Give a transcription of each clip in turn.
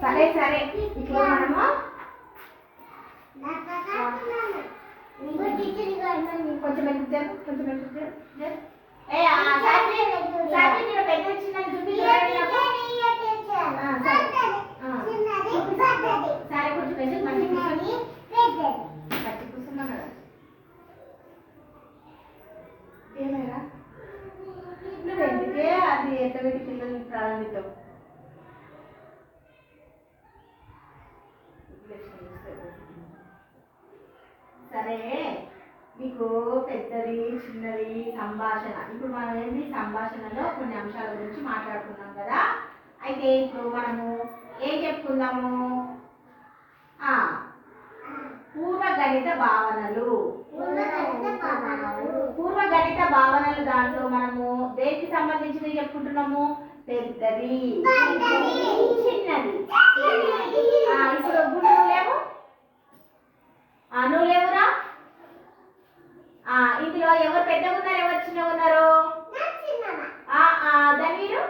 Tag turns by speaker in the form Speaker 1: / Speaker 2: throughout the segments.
Speaker 1: సరే సరే. ఇప్పుడు మనము కొంచెం కొంచెం ఏ సరే మీకు పెద్దది చిన్నది సంభాషణ. ఇప్పుడు మనం ఏంటి సంభాషణలో కొన్ని అంశాల గురించి మాట్లాడుకున్నాం కదా. అయితే ఇప్పుడు మనము ఏం చెప్పుకుందాము? పూర్వగణిత భావనలు. పూర్వగణిత భావనలు. దాంట్లో మనము దేనికి సంబంధించినవి చెప్పుకుంటున్నాము? పెద్దది. చిన్నది. ఇప్పుడు నువ్వు లేవు ఆ, నువ్వు లేవురా ఆ, ఇందులో ఎవరు పెద్దగా ఉన్నారు? ఎవరు చిన్నగా ఉన్నారు? ధన్వీరు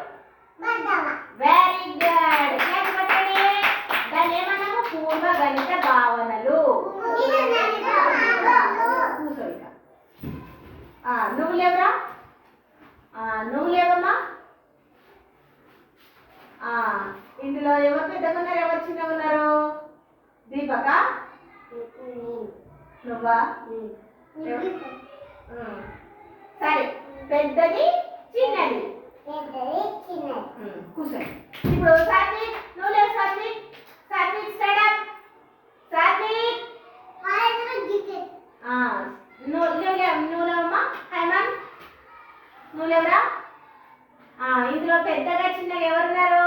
Speaker 1: వెరీ గుడ్ పట్టండి దాన్ని ఏమన్నాము? పూర్వగణిత భావనలు. కూర్చో ఇక. ఆ, నువ్వు లేవురా? నువ్వు లేవమ్మా? ఆ, ఇందులో ఎవరు పెద్దగా ఉన్నారు? ఎవరు చిన్నగా ఉన్నారు? దీపక? నువ్వా. సరే పెద్దది చిన్నది. ఉమ్, కూర్చో. ఇప్పుడు సాత్విక్ నువ్వు లేవు Satvik. Satvik stand up Satvik. నువ్వు లేవు నువ్వు లేవమ్మా. హైమన్ నువ్వు లేవురా? ఇందులో పెద్దగా చిన్నగా ఎవరున్నారు?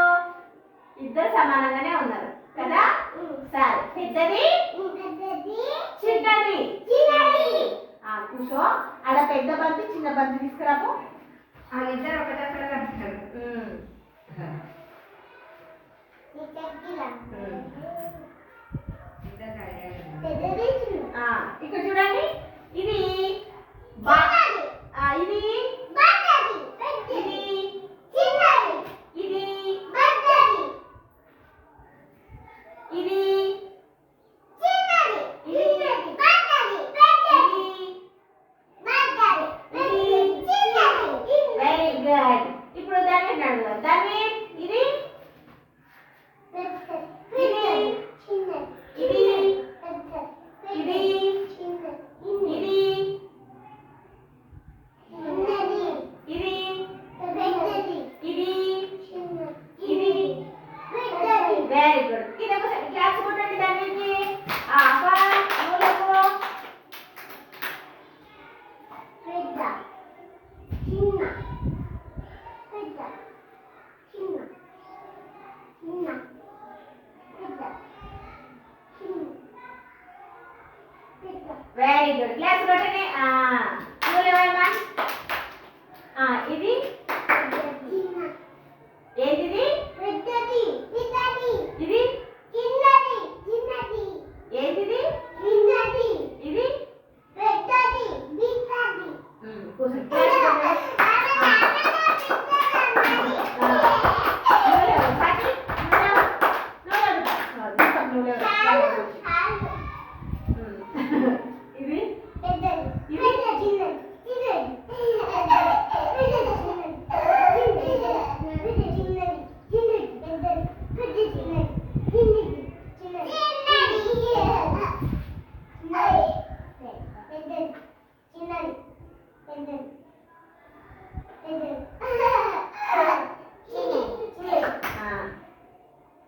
Speaker 1: ఇద్దరు సమానంగానే ఉన్నారు. కదా? సరే పెద్దది? చిన్నది? కూర్చో. పెద్ద బంతి చిన్న బంతి తీసుకురాము
Speaker 2: వాళ్ళిద్దరు ఒకటే అక్కడ
Speaker 1: కలుస్తారు ఇక్కడ చూడండి ఇది ఐదు క్లాస్ కొట్టనే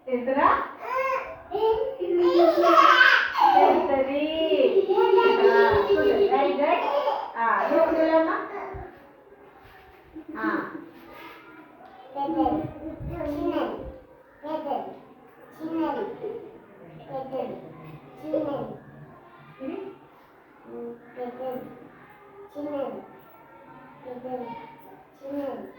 Speaker 1: ಎದ್ರ ಸರಿ ವೆರಿ ಗುಡ್ ಹಾ ನೋಡಿಲ್ಲಮ್ಮ ಹಾ ಚಿನ್ನರಿ 네, 네. 여러분, 저는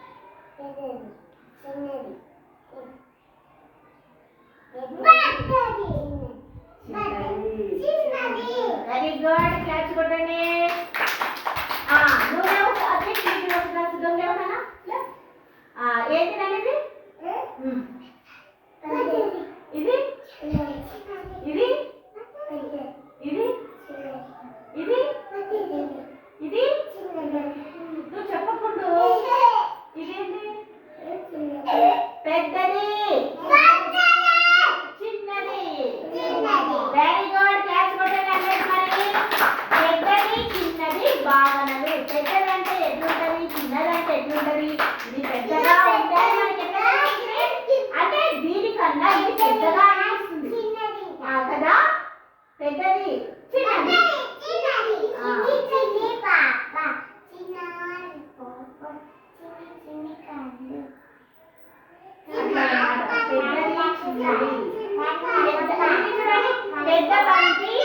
Speaker 1: పెద్ద- ఇది బంతి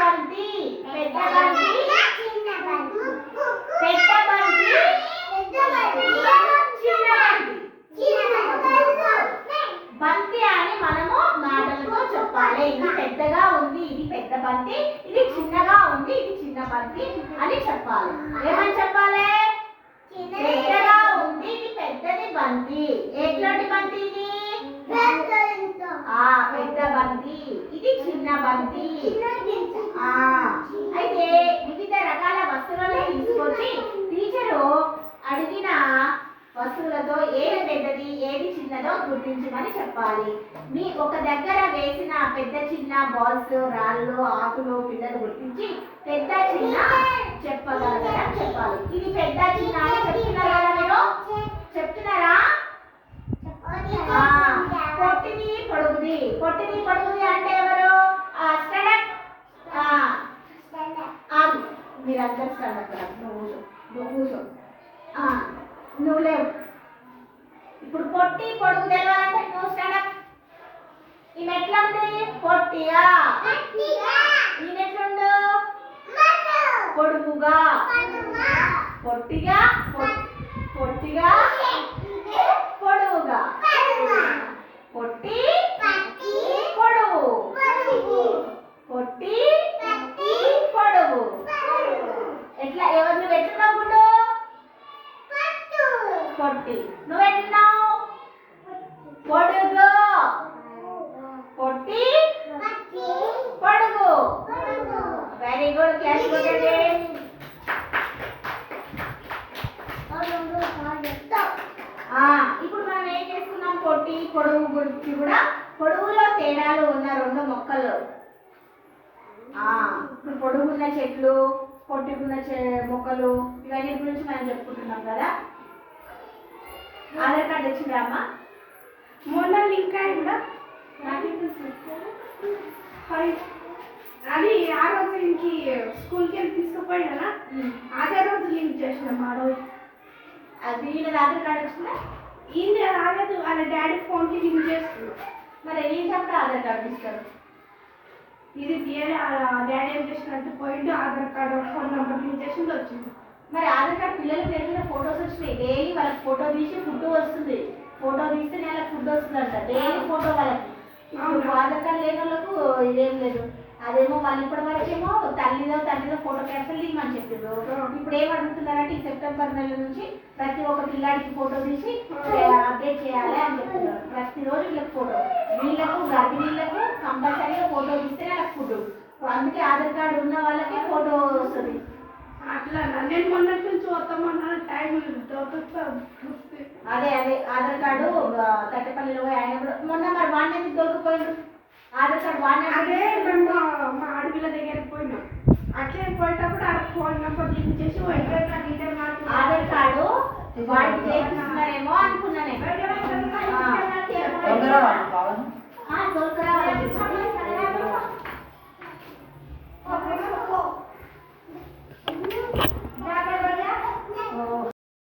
Speaker 1: బంతి పెద్ద బంతి బంతి చిన్న బంతి బంతి అని మనము మాటలతో చెప్పాలి ఇది పెద్దగా ఉంది ఇది పెద్ద బంతి ఇది చిన్నగా ఉంది ఇది చిన్న బంతి అని చెప్పాలి. ఏమని చెప్పాలి పెద్దగా ఉంది ఇది పెద్దది బంతి. ఎట్లాంటి బంతిని ఇది? ఆ పెద్ద బంతి. ఇది చిన్న బంతి. ఆ అయితే వివిధ రకాల వస్తువులను తీసుకొచ్చి టీచరు అడిగిన వస్తువులతో ఏది పెద్దది ఏది చిన్నదో గుర్తించమని చెప్పాలి. మీ ఒక దగ్గర వేసిన పెద్ద చిన్న బాల్స్ రాళ్ళు ఆకులు పిల్లలు గుర్తించి పెద్ద చిన్న చెప్పగలగడం చెప్పాలి. ఇది పెద్ద చిన్న అని చెప్తున్నారా? మీరు పొట్టిది పొడుగుది. పొట్టిది పొడుగుది అంటే ఎవరు? ఆ, stand up. ఆ, ఆగు. మీరందరూ stand up రా. నువ్వు. నువ్వు నువ్వు లేవు. ఇప్పుడు పొట్టి పొడుగు తెలవాలంటే నువ్వు స్టాండప్. ఈమె ఎట్లా ఉంది పొట్టిగా ఈమె ఎట్లుండు పొడుగుగా. పొట్టిగా పొట్- పొట్టిగా పొడుగుగా పొట్టి పొడుగు పొట్టి పొడుగు ఎట్లా ఎవరు నువ్వు ఎట్లున్నావు గుడ్డు పొట్టి నువ్వు ఎట్లున్నావు పొడుగు. పొట్టి. పొడుగు. వెరీ గుడ్ క్లాస్ కొట్టండి. ఇప్పుడు మనం ఏం చేసుకున్నాం పొట్టి పొడుగు గురించి కూడా పొడుగులో తేడాలు ఉన్న రెండు మొక్కలు. ఇప్పుడు పొడుగున్న చెట్లు పొట్టిగున్న చె- మొక్కలు ఇవన్నీ గురించి మనం చెప్పుకుంటున్నాం కదా? ఆధార్ కార్డు తెచ్చిందా అమ్మా?
Speaker 2: మొన్న లింక్ అయి కూడా? అది ఆ రోజు ఇంకి స్కూల్కి వెళ్ళి తీసుకుపోయినా. అదే రోజు లింక్ చేసిన మా రోజు.
Speaker 1: అది వీళ్ళది ఆధార్ కార్డు వచ్చిందా?
Speaker 2: ఈయన రాలేదు వాళ్ళ డాడీ ఫోన్కి లింక్ చేస్తున్నాం
Speaker 1: మరి వెళ్ళేటప్పుడు ఆధార్ కార్డు ఇస్తారు
Speaker 2: ఇది డాడీ ఏం చేసినట్టు పోయిండు Aadhaar card phone number link చేసింది వచ్చింది
Speaker 1: మరి ఆధార్ కార్డు పిల్లల పేరు మీద ఫొటోస్ వచ్చినాయి. డైలీ వాళ్ళకి ఫోటో తీసి ఫుడ్ వస్తుంది. ఫోటో తీస్తే వాళ్ళకి ఫుడ్ వస్తుందంట. డైలీ ఫోటో వాళ్ళకి. ఇప్పుడు ఆధార్ కార్డు లేని వాళ్ళకు ఇదేం లేదు. అదేమో వాళ్ళు ఇప్పటి వరకేమో తల్లిదో తండ్రిదో ఫోటో క్యాన్సల్ తీయమని చెప్పారు ఇప్పుడు ఏం అడుగుతున్నారంటే ఈ సెప్టెంబర్ నెల నుంచి ప్రతి ఒక్క పిల్లాడికి ఫోటో తీసి అప్డేట్ చేయాలి అని చెప్తున్నారు. ప్రతిరోజు వీళ్ళకి ఫోటో. వీళ్ళకు గర్భిణీలకు కంపల్సరీగా ఫోటో తీస్తే వాళ్ళకి ఫుడ్. అందుకే ఆధార్ కార్డు ఉన్న వాళ్ళకి ఫోటో వస్తుంది.
Speaker 2: అట్లా నేను మొన్నటి నుంచి వస్తామన్నా టైం
Speaker 1: అదే అదే ఆధార్ కార్డు తట్టపల్లిలో ఆయన కూడా మొన్న మరి వాడిని ఎందుకు దొరికిపోయాడు? ఆధార్ కార్డు వాడిని
Speaker 2: అదే మేము మా ఆడపిల్ల దగ్గరికి పోయినాం. అట్లే పోయేటప్పుడు ఆ ఫోన్ నెంబర్ చేసి
Speaker 1: ఆధార్ కార్డు వాడికి చేస్తున్నారేమో అనుకున్నాను. దొరకరావాలి